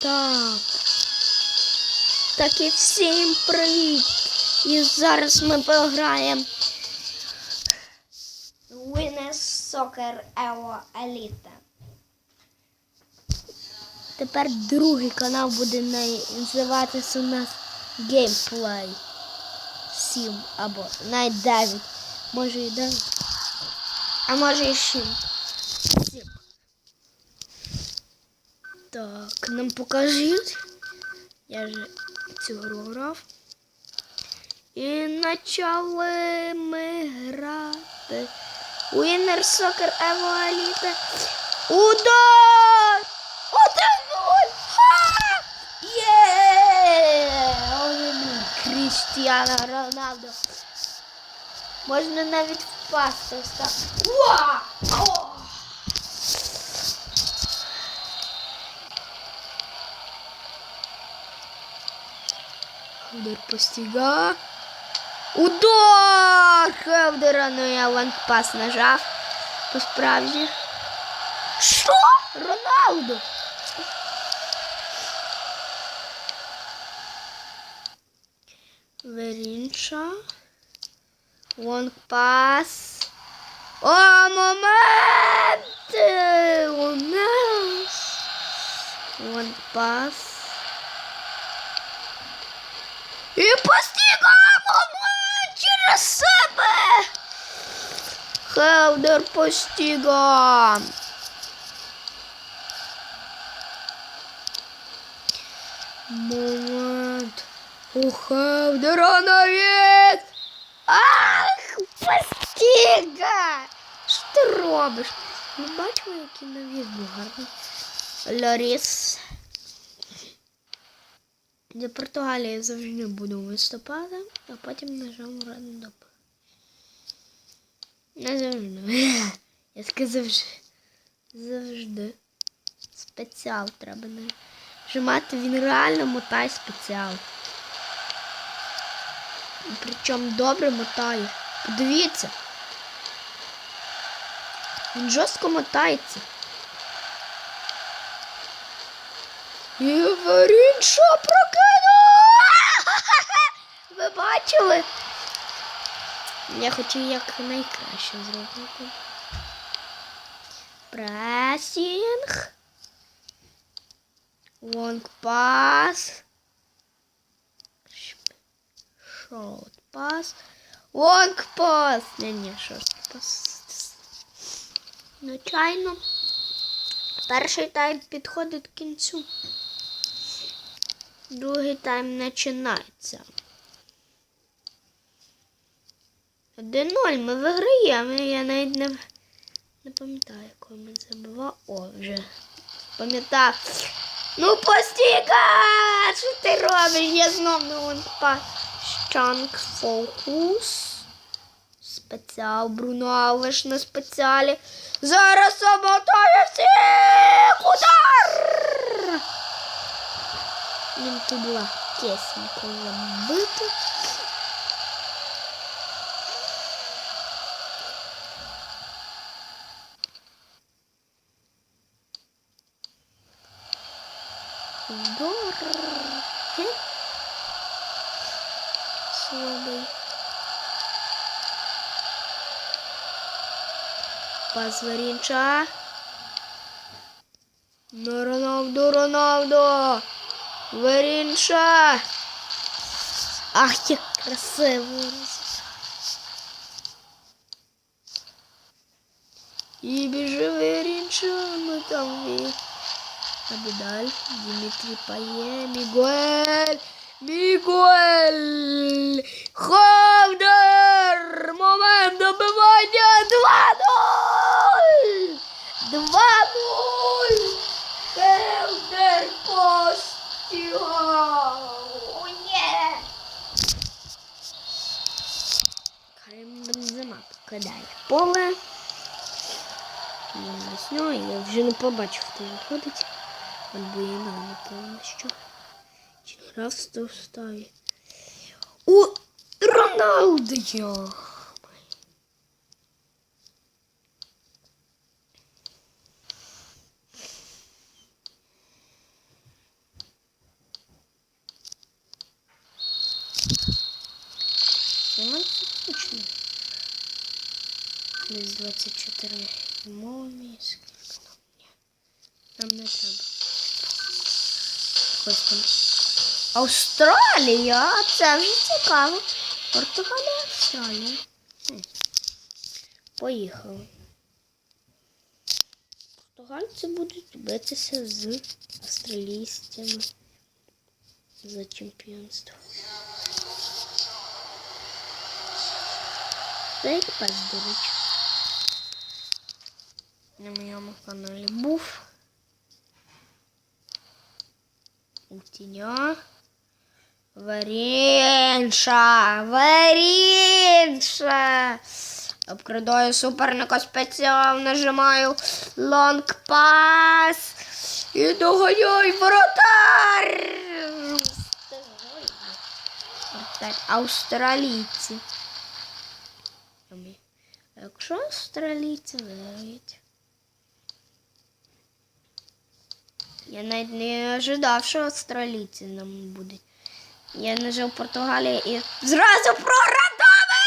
Так. Так і всім привіт! І зараз ми пограємо Winners Soccer Evo Elite. Тепер другий канал буде називатися у нас Gameplay 7 або навіть 9. Може і 9. А може і 7. 7. Так, нам покажіть. Я вже цю гру грав. І почали ми грати. Winner Soccer Evo Elite. Удар! Ха! Є! Один-нуль. Роналдо. Можна навіть впасти. Уа! Удар постига. Удар! Хевдера, ну я вон пас нажав. По справді. Що? Роналду? Верінша. Вон пас. О, момент! У нас. Вон пас. І постигаємо ми через себе. Хелдер постигам. Момент. У Хелдера навіс. Ах, постига. Що ти робиш? Ми бачимо, який навіс був гарний. Лоріс. Для Португалії я завжди буду виступати, а потім нажав рандоп. Не завжди. Я сказав завжди. Спеціал треба нажимати. Він реально мотає спеціал. Причому добре мотає. Подивіться. Він жорстко мотається. І Верінша прокинув! Ви бачили? Я хочу як найкраще зробити. Пресінг. Лонг пас. Шорт пас. Лонг пас. Не, не, шорт пас. Звичайно. Перший тайм підходить к кінцю. Другий тайм починається. 1-0 ми виграємо. Я навіть не, не пам'ятаю, коли ми забивали. О, вже пам'ятав. Ну постіка! Що ти робиш? Я знов не вон пас. Щанк фокус. Спеціал Бруно Алвеш на спеціалі. Зараз обмотає всіх! Удар! Він тут легкесенько забити. Хе. Слабий. Пас Варінча. Роналду, Роналду. Варінша. Ах, як красиво. І біжи Варінша, ми там і... Абідаль, Дмитрий Пає, Мігуель, Мігуель, Ховдер, Бензима покидає поле. Я знаю, я вже не побачив, хто виходить. Або я не повністю. Чи раз то встає. О, Роналду! Йо! you 24 мові, скільки нам? Ні. Нам не треба. Ось там. Австралія, це вже цікаво. Португалія, Австралія. Хм. Поїхали. Португальці будуть битися з австралійцями за чемпіонство. Це як пес, до речі. На моєму каналі був. Утіня. Варінша! Варінша! Обкрадаю суперника спеціал, нажимаю лонг пас і доганяй воротар! Австралійці. Якщо австралійці виграють. Я навіть не ожидав, що австралійці нам будуть. Я нажав Португалія і зразу проградове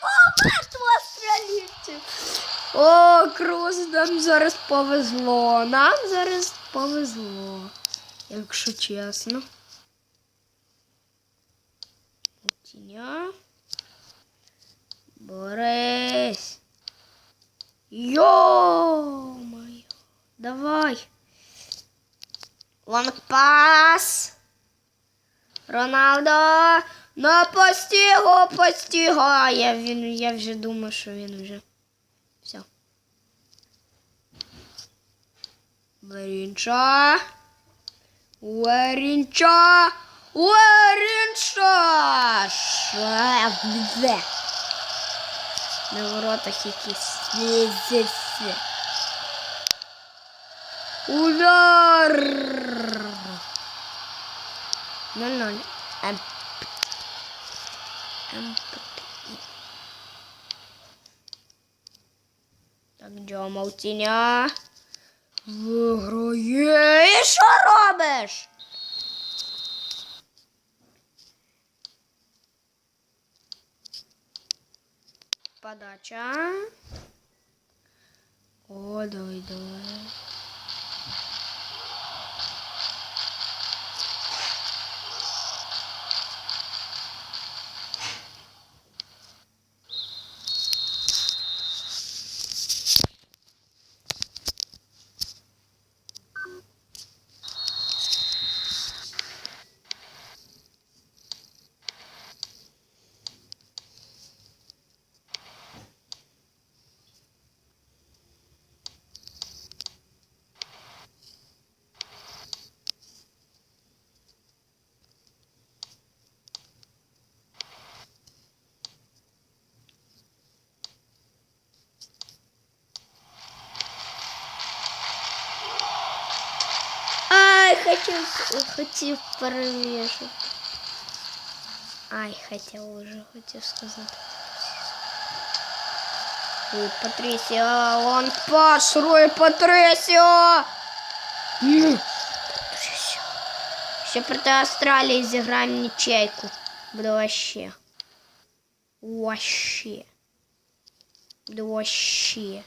фобату австралійців. О, Крус, нам зараз повезло. Нам зараз повезло. Якщо чесно. Тіня. Борис. Йо-моє. Давай. Лонгпас. Роналдо. На постігу постігає. Він, я вже думаю, що він вже. Все. Варінча. Варінча. Варінча. Шабде. На воротах якісь. Удар! 0-0. Ем. Ем. Так, у тіня. Виграє. І що робиш? Подача. О, давай, давай. хотів, хотів перевішати. Ай, хотів уже, хотів сказати. Руй Патрісіо, он пас, Руй Патрісіо! Ні, Патрісіо. Ще проти Австралії зіграємо нічейку. Буде вообще. Вообще. Буде вообще.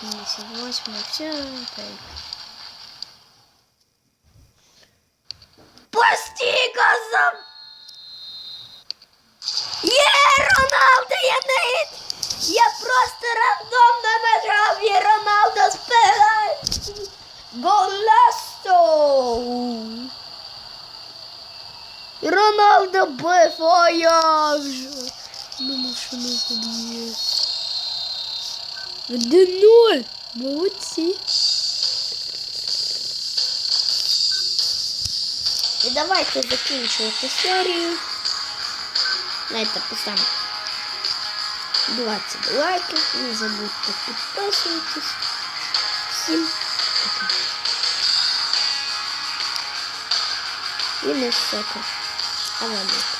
78, все, так. Пусти газом! Є, е, Роналдо, я навіть... Я просто рандомно нажав, і Роналдо спирає! Голесто! Роналдо бив, а як же! Думав, що не поб'єш. 1-0. Молодці. І давайте закінчувати серію. Давайте поставимо 20 лайків. Не забудьте підписуватись. Всім пока. І не сока. А ладно.